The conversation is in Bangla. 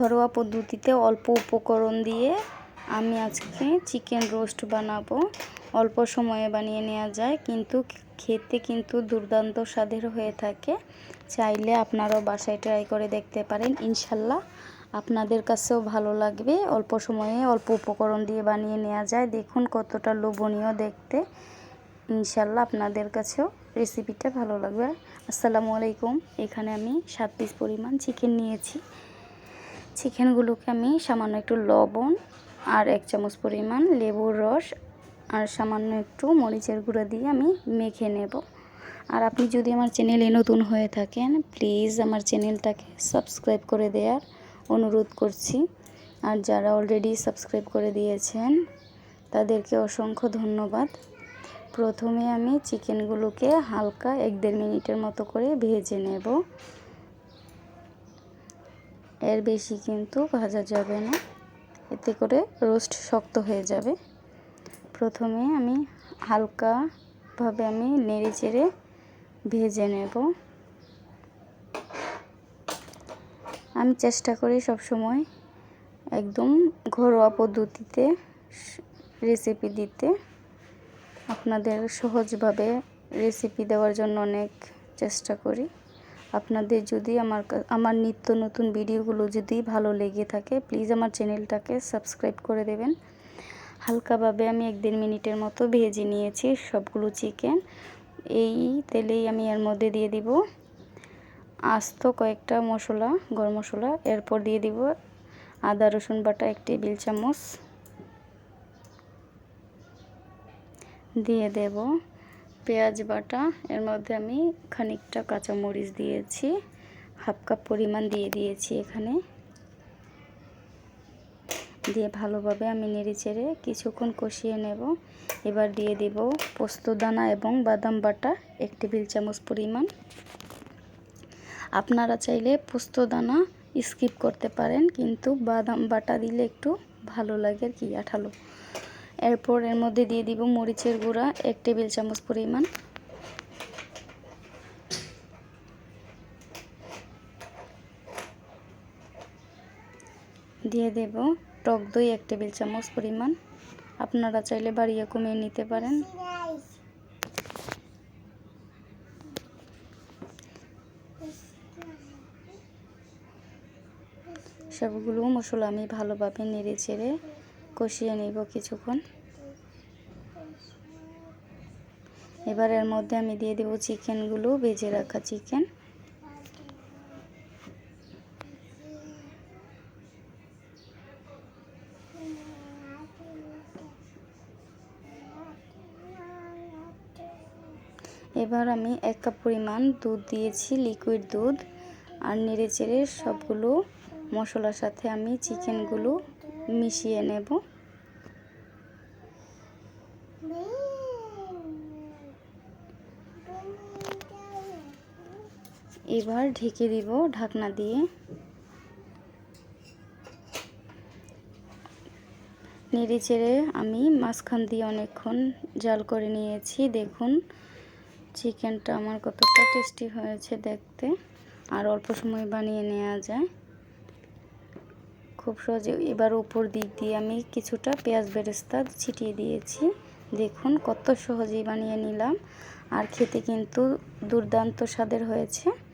ঘরোয়া পদ্ধতিতে অল্প উপকরণ দিয়ে আমি আজকে চিকেন রোস্ট বানাবো। অল্প সময়ে বানিয়ে নেওয়া যায়, কিন্তু খেতে কিন্তু দুর্দান্ত স্বাদের হয়ে থাকে। চাইলে আপনারাও বাসায় ট্রাই করে দেখতে পারেন, ইনশাল্লাহ আপনাদের কাছেও ভালো লাগবে। অল্প সময়ে অল্প উপকরণ দিয়ে বানিয়ে নেওয়া যায়। দেখুন কতটা লোভনীয় দেখতে। ইনশাল্লাহ আপনাদের কাছেও রেসিপিটা ভালো লাগবে। আসসালামু আলাইকুম। এখানে আমি সাত পিস পরিমাণ চিকেন নিয়েছি। চিকেনগুলোকে আমি সামান্য একটু লবণ আর এক চামচ পরিমাণ লেবুর রস আর সামান্য একটু মরিচের গুঁড়ো দিয়ে আমি মেখে নেব। আর আপনি যদি আমার চ্যানেলে নতুন হয়ে থাকেন, প্লিজ আমার চ্যানেলটাকে সাবস্ক্রাইব করে দেওয়ার অনুরোধ করছি। আর যারা অলরেডি সাবস্ক্রাইব করে দিয়েছেন, তাদেরকে অসংখ্য ধন্যবাদ। প্রথমে আমি চিকেনগুলোকে হালকা এক দেড় মিনিটের মতো করে ভেজে নেব। এর বেশি কিন্তু ভাজা যাবে না। এতে করে রোস্ট শক্ত হয়ে যাবে। প্রথমে আমি হালকাভাবে আমি নেড়ে চেড়ে ভেজে নেব। আমি চেষ্টা করি সবসময় একদম ঘরোয়া পদ্ধতিতে রেসিপি দিতে। আপনাদের সহজভাবে রেসিপি দেওয়ার জন্য অনেক চেষ্টা করি। আপনাদের যদি আমার আমার নিত্য নতুন ভিডিওগুলো যদি ভালো লেগে থাকে প্লিজ আমার চ্যানেলটাকে সাবস্ক্রাইব করে দেবেন। হালকাভাবে আমি এক দেড় মিনিটের মতো ভেজে নিয়েছি সবগুলো চিকেন এই তেলেই আমি এর মধ্যে দিয়ে দিব আস্ত কয়েকটা মশলা, গরম মশলা। এরপর দিয়ে দিব আদা, রসুন বাটা এক টেবিল চামচ। দিয়ে দেব পেঁয়াজ বাটা, এর মধ্যে আমি খানিকটা কাঁচামরিচ দিয়েছি, হাফ কাপ পরিমাণ দিয়ে দিয়েছি এখানে। দিয়ে ভালোভাবে আমি নেড়ে চেড়ে কিছুক্ষণ কষিয়ে নেব। এবার দিয়ে দেব পোস্তদানা এবং বাদাম বাটা, এক টেবিল চামচ পরিমাণ। আপনারা চাইলে পোস্তদানা স্কিপ করতে পারেন, কিন্তু বাদাম বাটা দিলে একটু ভালো লাগে আর কি, আঠালো। এরপর এর মধ্যে দিয়ে দিব মরিচের গুঁড়া, এক টেবিল চামচ পরিমাণ। দিয়ে দেব টক দই এক টেবিল চামচ পরিমাণ। আপনারা চাইলে বাড়িয়ে কমিয়ে নিতে পারেন। সবগুলো মশলা আমি ভালোভাবে নেড়ে চেড়ে কষিয়ে নিব কিছুক্ষণ। এবার এর মধ্যে আমি দিয়ে দেব চিকেনগুলো, ভেজে রাখা চিকেন। এবার আমি এক কাপ পরিমাণ দুধ দিয়েছি লিকুইড দুধ। আর নেড়ে চেড়ে সবগুলো মশলার সাথে আমি চিকেনগুলো মিশিয়ে নেব। এবার ঢেকে দিব ঢাকনা দিয়ে। নেড়ে চেড়ে আমি মাঝখান দিয়ে অনেকক্ষণ জাল করে নিয়েছি। দেখুন, চিকেনটা আমার কতটা টেস্টি হয়েছে দেখতে। আর অল্প সময় বানিয়ে নেওয়া যায়। খুব সহজে এবার উপর দিক দিয়ে আমি কিছুটা পেঁয়াজ বেরেস্তা ছিটিয়ে দিয়েছি। দেখুন, কত সহজেই বানিয়ে নিলাম। আর খেতে কিন্তু দুর্দান্ত স্বাদের হয়েছে।